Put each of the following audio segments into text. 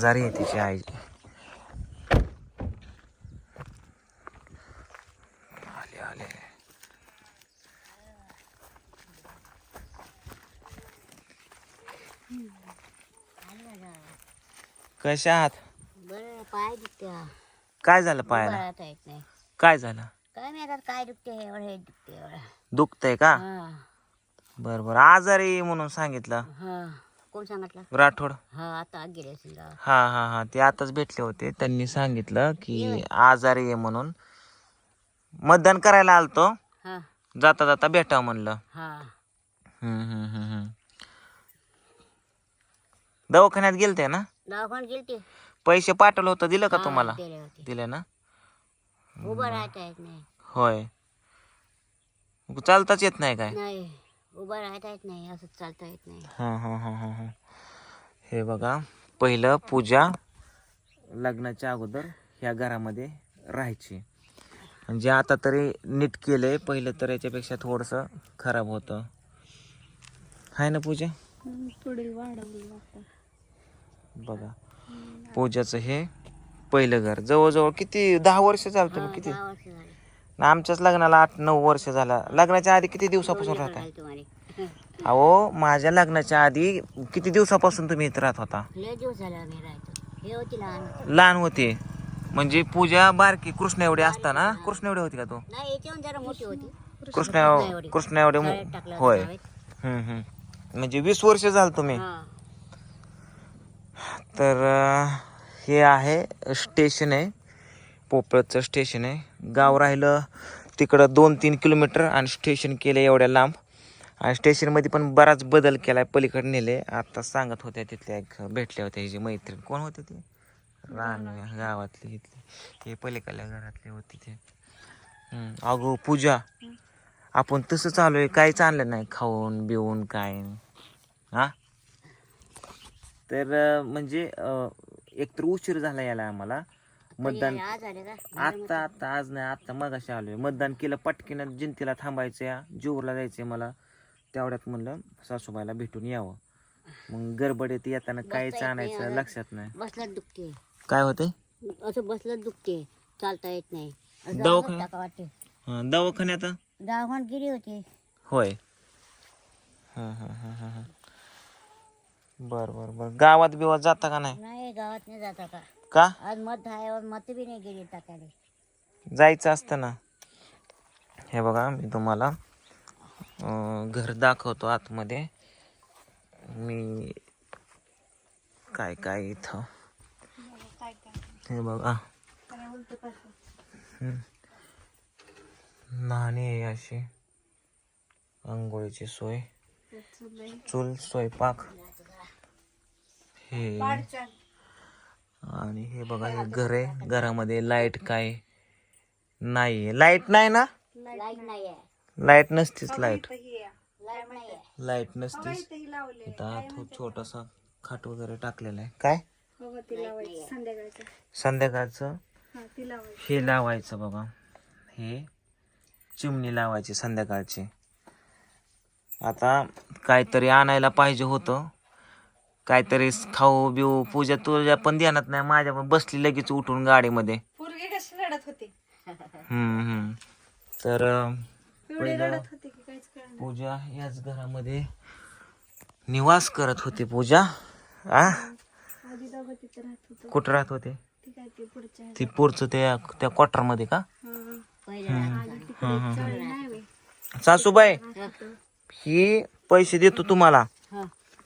आजारी आहे तिची आई. आले आले. कशा आहात? बरं पाय दुखते काय झालं पायाला? बरं येत नाही. काय झालं? काय नाही आता काय दुखते एवढं हे दुखते एवढं. दुखतंय का? हा. बर बर. आजारी म्हणून सांगितलं. हा. कोण सांगितलं? राठोड. हा आता गेले. हा हा हा ते आताच भेटले होते. त्यांनी सांगितलं की आजारी आहे म्हणून. मतदान करायला आलतो. हा. जाता जाता भेटावं म्हणलं. हा. हम्म, हम्म, हम्म, हम्म. दवाखान्यात गेलते ना? पैसे पाठवलं होतं दिलं का तुम्हाला? दिले होते. दिले ना? उभं राहता येत नाही. होय. चालताच येत नाही काय? नाही. उभं राहता येत नाही असं चालता येत नाही. हां हां हां हां हां. हे बघा पहिलं पूजा लग्नाच्या अगोदर ह्या घरामध्ये राहायची. म्हणजे आता तरी नीट केलंय पहिलं तर याच्यापेक्षा थोडंसं खराब होतं. आहे ना पूजा? बघा पूजाचं हे पहिलं घर. जवळजवळ किती दहा वर्ष तुम्ही किती? दहा वर्ष झाले. ना आमच्याच लग्नाला आठ नऊ वर्ष झाला. लग्नाच्या आधी किती दिवसापासून राहता अहो माझ्या लग्नाच्या आधी किती दिवसापासून तुम्ही इथं राहत होता? लय दिवस झाले आम्ही राहतो. हे होती लहान होते. म्हणजे पूजा बारकी कृष्ण एवढे असताना? कृष्ण एवढे होती का तू? नाही याच्याहून जरा मोठी होती. कृष्ण कृष्ण एवढे. होय. शाळेत. हम्म, हम्म. म्हणजे वीस वर्ष झालं तुम्ही. तर हे आहे स्टेशन आहे. पोपळचं स्टेशन आहे. गाव राहिलं तिकडं दोन तीन किलोमीटर आणि स्टेशन केलं एवढ्या लांब. आणि स्टेशनमध्ये पण बराच बदल केला आहे पलीकडे नेले आता सांगत होत्या तिथल्या एक भेटल्या होत्या हिची मैत्रीण. कोण होते ती? रान गावातली इथली. हे पलीकडल्या घरातली होती ते. अगो पूजा आपण तसं चालू आहे काहीच आणलं नाही खाऊन बिवून काय हा? तर म्हणजे एकतर उशीर झाला याला आम्हाला. मतदान कधी आज आले का? आता आता आज नाही आता मगाशी आलोय. मतदान केलं पटकीनं जिंतीला थांबायचं या जीवरला जायचंय मला. तेवढ्यात म्हणलं सासूबाईला भेटून यावं. मग गडबड येते येताना नाही आणायचं. लक्षात नाही. बसलाच दुखते. काय होते असं बसलंच दुखते. चालता येत नाही. असं दवाखान्यात? टाका वाटते. हं, दवाखान्यात? दवाखान्यात गेली होती. होय. हं, हं, हं, हं, हं. बर बर बर. गावात बिवात जाता का नाही? नाही गावात नाही जाता का का? आज मत आहे मत बी नाही गेली जायचं असतं ना. हे बघा मी तुम्हाला अं, घर दाखवतो आतमध्ये. मी काय काय इथं? हे बघा. नाणी आहे अशी. आंघोळीची सोय. चूल स्वयंपाक. हे. आणि हे बघा हे घर आहे. घरामध्ये लाइट काय नाही लाइट नाही ना? लाइट लाइट नसतीच लाइट लाइट नसतीच. इथं छोटासा खाट वगैरे टाकलेला आहे. काय? संध्याकाळचं. हे लावायचं बघा. हे चिमणी लावायची संध्याकाळची. आता काहीतरी आणायला पाहिजे होतं. काहीतरी खाऊ बिऊ पूजा तुझ्या पण ध्यानात नाही माझ्या पण बसली लगेच उठून गाडीमध्ये. पोरगी कशी रडत होती? हम्म हम्म. तर अं, एवढी पहिलं रडत होती की काहीच कळलं पूजा याच घरामध्ये निवास करत होती पूजा. आ? नाही. आधी दोघं तिथे राहत होतो. कुठं राहत होते? ती काय ते पुढच्या ती पुढचं त्या त्या क्वार्टरमध्ये का? हा. नाही. सासूबाई ही. पैसे देतो तुम्हाला. हा.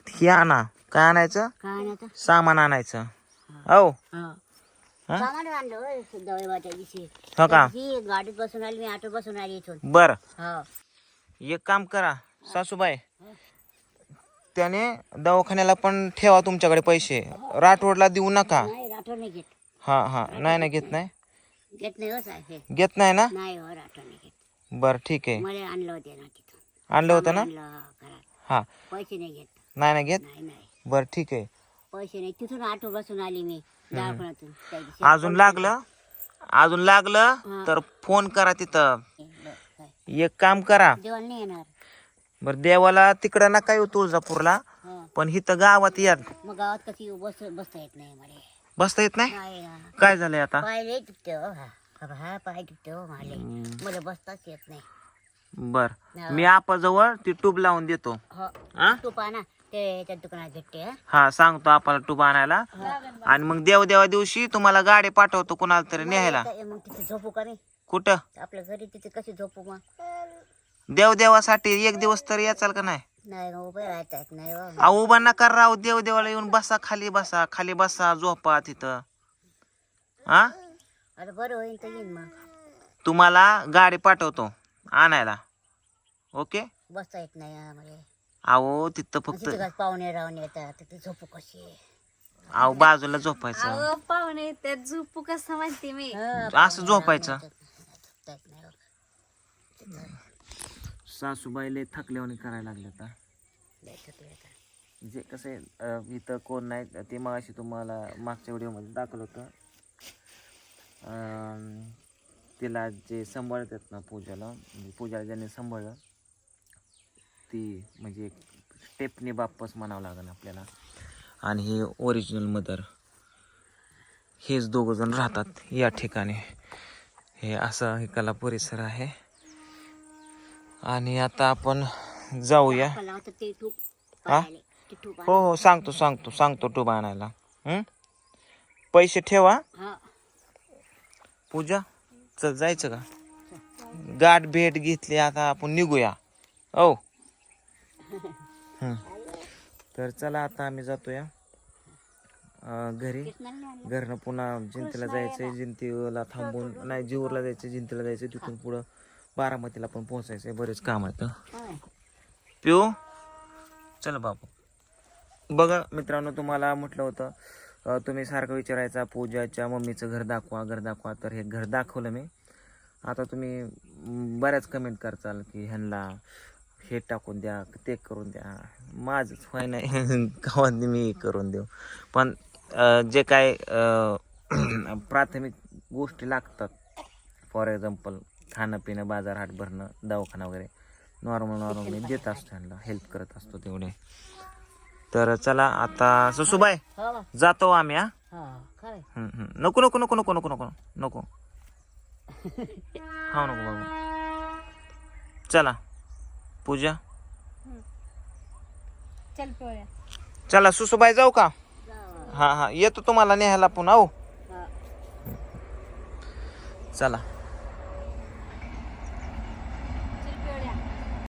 ही आणा. काय आणायचं? काय नाही आता सामान आणायचं. हो हा. हा? सामान आणलं होय दवाई वाट्या दिवशी हो का? ही गाडीत बसून आली मी ऑटो बसून आली इथून. बर. हो. एक काम करा सासूबाई. त्याने दवाखान्याला पण ठेवा तुमच्याकडे पैसे. राठोडला देऊ नका. नाही राठोड नाही घेत. हा हा. नाही नाही घेत नाही? घेत नाही हो साहेब. घेत नाही ना? नाही हो राठोड नाही घेत. बर ठीक आहे. मला आणलं होते ना तिथून. आणलं होतं ना? आणलं हा, घरात. हा. पैसे नाही घेत. नाही ना घेत? नाही नाही. बर ठीक आहे. पैसे नाही तिथून ऑटो बसून आली मी दवाखान्यातून. त्या दिवशी. अजून लागलं? अजून लागलं? तर फोन करा तिथं. बरं, काय. एक काम करा. जेवण नाही येणार. बर देवाला तिकडं नका येऊ तुळजापूरला हा. पण इथं गावात या. मग गावात कशी बस बसता येत नाही मला बसता येत नाही? नाही ना. काय झालंय आता? पाय लय दुखते हो हा. हा, हा पाय दुखते हो माले मला बसताच येत नाही. बर. मी आपाजवळ ती टूब लावून देतो. हो. हा तू पहा ना ते त्या दुकानात भेटते हा. हा सांगतो आपल्याला टूब आणायला. आणि मग देव देवा दिवशी तुम्हाला गाडी पाठवतो कुणाला तरी न्यायला. मग मग तिथे झोपू का कुठं? आपल्या घरी तिथे कशी झोपू मग? देव देवासाठी एक दिवस तरी याचाल का नाही? नाही मग उभे राहता येत नाही. अहो उभा नका राहू देव देवाला येऊन बसा खाली बसा खाली बसा झोपा तिथं. हा? बरं होईल तर येईन मग. तुम्हाला गाडी पाठवतो आणायला. ओके? बसता येत नाही आम्हाला. अहो तिथं फक्त तिथे पाहुणे राहून येतात तिथे झोपू कशी? अहो बाजूला झोपायचं. अहो पाहुणे त्यात झोपू कसं म्हणते मी? असं झोपायचं. हो. सासूबाई लय थकल्यावानी करायला लागले आता. आता. जे कसं आहे अं, इथं कोण नाही ते मग अशी तुम्हाला मागच्या व्हिडिओमध्ये दाखवलं होतं. अं, तिला जे सांभाळतात ना पूजाला म्हणजे पूजाला ज्यांनी सांभाळलं ती म्हणजे स्टेपनी बाप्पच म्हणावं लागेल आपल्याला. आणि हे ओरिजिनल मदर हेच दोघं जण राहतात या ठिकाणी. हे असं हे कला परिसर आहे. आणि आता आपण जाऊया. हा? हो हो सांगतो सांगतो सांगतो टूब आणायला? पैसे ठेवा. पूजा चल जायचं का? गाठ भेट घेतली आता आपण निघूया. हं. तर चला आता आम्ही जातोया. घरी. घरनं पुन्हा जिंतीला जायचंय. जिंतीला थांबून नाही जीवरला जायचं जिंतीला जायचं तिथून पुढं बारामतीला पण पोहोचायचंय. बरेच काम आहेत पिऊ? चल बापू बघा मित्रांनो तुम्हाला म्हटलं होतं तुम्ही सारखं विचारायचा पूजाच्या मम्मीचं घर दाखवा घर दाखवा. तर हे घर दाखवलं मी. आता तुम्ही बऱ्याच कमेंट करचाल की ह्यांना हे टाकून द्या ते करून द्या. माझंच व्हाय नाही. गावात मी करून देऊ. पण जे काय प्राथमिक गोष्टी लागतात. फॉर एक्झाम्पल खाणं पिणं बाजार हाट भरणं दवाखाना वगैरे. नॉर्मल नॉर्मल मी देत असतो त्यांना हेल्प करत असतो तेवढे. तर चला आता ससूबाई जातो आम्ही हा. नको नको नको नको नको नको नको. हा नको बाबू चला. पूजा? चल पोळ्या चला सुसूबाई जाऊ का? हा हा. येतो तुम्हाला न्यायला पुन्हा हो? हा. चला.